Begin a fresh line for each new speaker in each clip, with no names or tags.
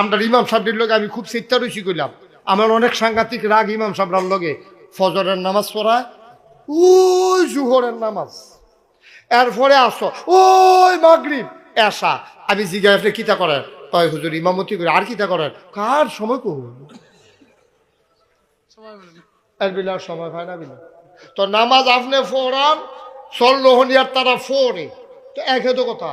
আমরা ইমাম সাহেবের লগে আমি খুব চিত্তা রয়েছি করলাম আমার অনেক সাংঘাতিক রাগ ইমাম সাহেবরার লগে। ফজরের নামাজ পড়া, ওই জুহরের নামাজ। এরপরে আসো ওই মাগরিব এসা আমি জিজ্ঞাসা কিতা করেন? কয়, হুজুর, ইমামতি করে, আর কিতা করেন? কার সময় কো এর বিলার সময় হয় না বিলা। তো নামাজ আপনি ফোরান সল্লোহনিয়ার তারা ফোরে তো একে তো কথা।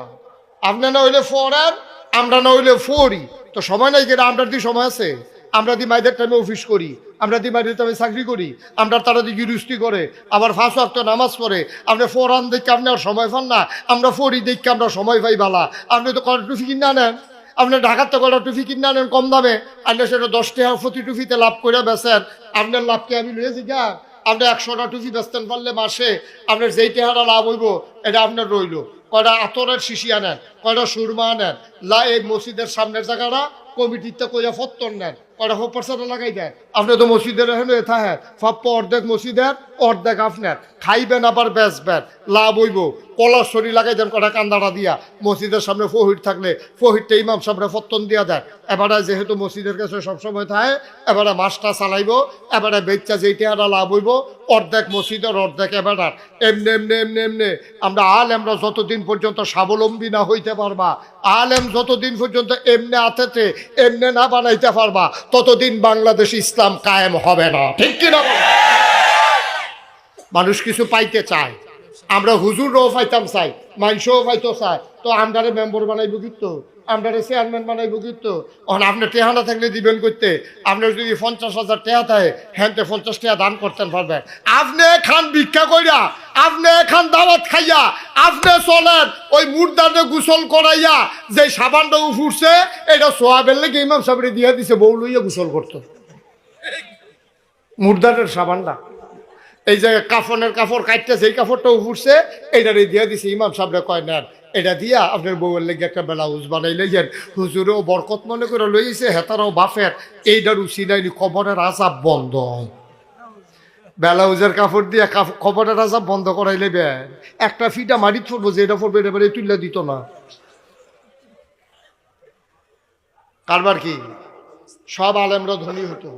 আপনি না হইলে ফোরান আমরা না হইলে ফোরি। তো সময় নাই কেনা? আমরা দি সময় আছে। আমরা দি মাইদের টাইমে অফিস করি। আমরা দি মাইদের টাইমে চাকরি করি। আমরা তারা দি গিরুস্তি করে। আবার ফাঁস ওয়াক্ত নামাজ পড়ে। আপনি ফোরান দেখে আপনি আর সময় পান না। আমরা ফোরি দেখে আমরা সময় পাই বালা। আপনি তো কটা টুফি কিনা নেন? আপনি ঢাকার তো কটা টুফি কিনে নেন কম দামে? আপনি সেটা দশ টাকা প্রতি টুফিতে লাভ করে বেছেন আপনার লাভকে আমি লুয়েছি গা আপনি একশোটা টুফি বেচতেন পারলে মাসে। আপনার যেই টেহারা লাভ হইব, এটা আপনার রইল। কয়টা আতরের শিশি আনেন কয়টা সুরমা আনেন। লা এই মসজিদের সামনের জায়গাটা কমিটিতে কইয়া ফত্তর নেন। কয়টা হোপারসাটা লাগাই দেন আপনি তো মসজিদের এখানে হ্যাঁ ফাপ্পা অর্ধেক মসজিদের, অর্ধেক আপনার। খাইবেন আবার বেচবেন। লাভ হইব। কলার শরী লাগাই দেন কটা কান্দাটা দিয়া। মসজিদের সামনে ফহির থাকলে ফহিরটা ইমাম সামনে ফত্তন দিয়া দেয়। এবারে যেহেতু মসজিদের কাছে সবসময় থাকে, এবারে মাছটা চালাইব, এবারে বেচা যেই টেহারা লাভ হইব, অর্ধেক মসজিদের, অর্ধেক এবারে এমনি এমনি এমনি এমনি। আমরা আলেমরা যতদিন পর্যন্ত স্বাবলম্বী না হইতে পারবা, আলেম যতদিন পর্যন্ত এমনি আতেতে এমনি না বানাইতে পারবা, ততদিন বাংলাদেশ ইসলাম কায়েম হবে না। ঠিক কিনা মানুষ কিছু পাইতে চায়। আমরা হুজুরও পাইতাম চাই মানুষও পাইতো চাই। তো আন্ডারে মেম্বর বানাইব কিন্তু আমরারে চেয়ারম্যান বানাইব কিন্তু। এখন আপনি টেহানা থাকলে দিবেন করতে আপনার যদি পঞ্চাশ হাজার টেহা থাকে হ্যান্তে পঞ্চাশ টাকা দান করতেন পারবেন। আপনি খান ভিক্ষা কইরা, আপনি খান দাওয়াত খাইয়া, আপনি চলেন ওই মুর্দারে গোসল করাইয়া যে সাবানটা উফুরছে এটা সোয়াবের লেগে ইমাম সাহেবরে দিয়ে দিছে, বউ লইয়া গোসল করতো। মুর্দারের সাবানটা। এই যে কাফনের কাপড় কাটতে এই কাপড়টা উঠছে, এইটারে দিয়ে দিছে, ইমাম সাহেবরে কয়, নেন এটা দিয়া আপনার বউয়ের লেগে একটা ব্লাউজ বানাই লইছেন হুজুরেও বরকত মনে করে লইছে, হেতারও বাফের। এইটার উচি নাইনি খবরের আজাব বন্ধ। ব্লাউজের কাপড় দিয়ে খবরের আজাব বন্ধ করাই লেবে একটা ফিটা মারি পড়ব যে এটা পড়বে এবারে তুললে দিত না। কারবার কি? সব আলেমরা ধনী হতো।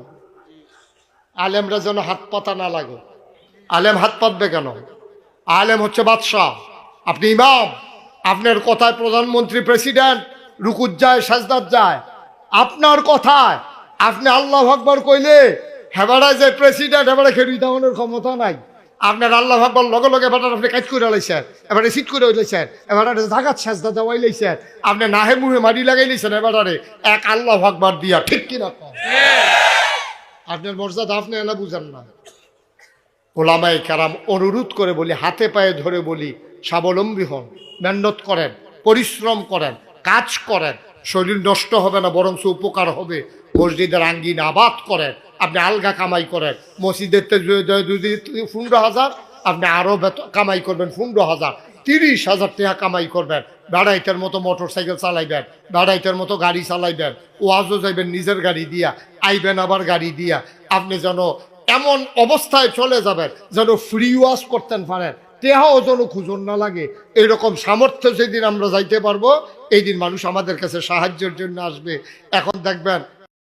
আলেমরা যেন হাত পাতা না লাগে। আলেম হাত পাতবে কেন? আলেম হচ্ছে বাদশাহ। আপনি ইমাম? আপনার কথায় প্রধানমন্ত্রী প্রেসিডেন্ট রুকুত যায় সাজদাত যায়। আপনার কথায় আপনি আল্লাহ আকবর কইলে হেবাড়ায় যে প্রেসিডেন্ট হেবাড়া খেড়ি দেওয়ানোর ক্ষমতা নাই। আপনার আল্লাহ আকবর লগে লগে এবার আপনি কাজ করে লাইছেন, এবারে সিট করে লাইছেন, এবারে জাগাত সাজদা দেওয়াই লাইছেন। আপনি নাহে মুহে মারি লাগাই লাইছেন এবারে এক আল্লাহ আকবর দিয়া, ঠিক কিনা? আপনার মর্যাদা আপনি এনা বুঝেন না। ওলামাই কারাম অনুরোধ করে বলি, হাতে পায়ে ধরে বলি স্বাবলম্বী হন, মেহনত করেন, পরিশ্রম করেন, কাজ করেন। শরীর নষ্ট হবে না বরং উপকার হবে। মসজিদের আঙ্গিন আবাদ করেন, আপনি আলগা কামাই করেন। মসজিদের যদি- পনেরো হাজার, আপনি আরও কামাই করবেন পনেরো হাজার। তিরিশ হাজার টাকা কামাই করবেন। বেড়াইতের মতো মোটর সাইকেল চালাইবেন বেড়াইতের মতো গাড়ি চালাইবেন। ওয়াজও যাইবেন নিজের গাড়ি দিয়া, আইবেন আবার গাড়ি দিয়া। আপনি যেন এমন অবস্থায় চলে যাবেন, যেন ফ্রি ওয়াশ করতেন পারেন। তেহাও যেন খুঁজন না লাগে। এরকম সামর্থ্য যেদিন আমরা যাইতে পারব, এই দিন মানুষ আমাদের কাছে সাহায্যের জন্য আসবে। এখন দেখবেন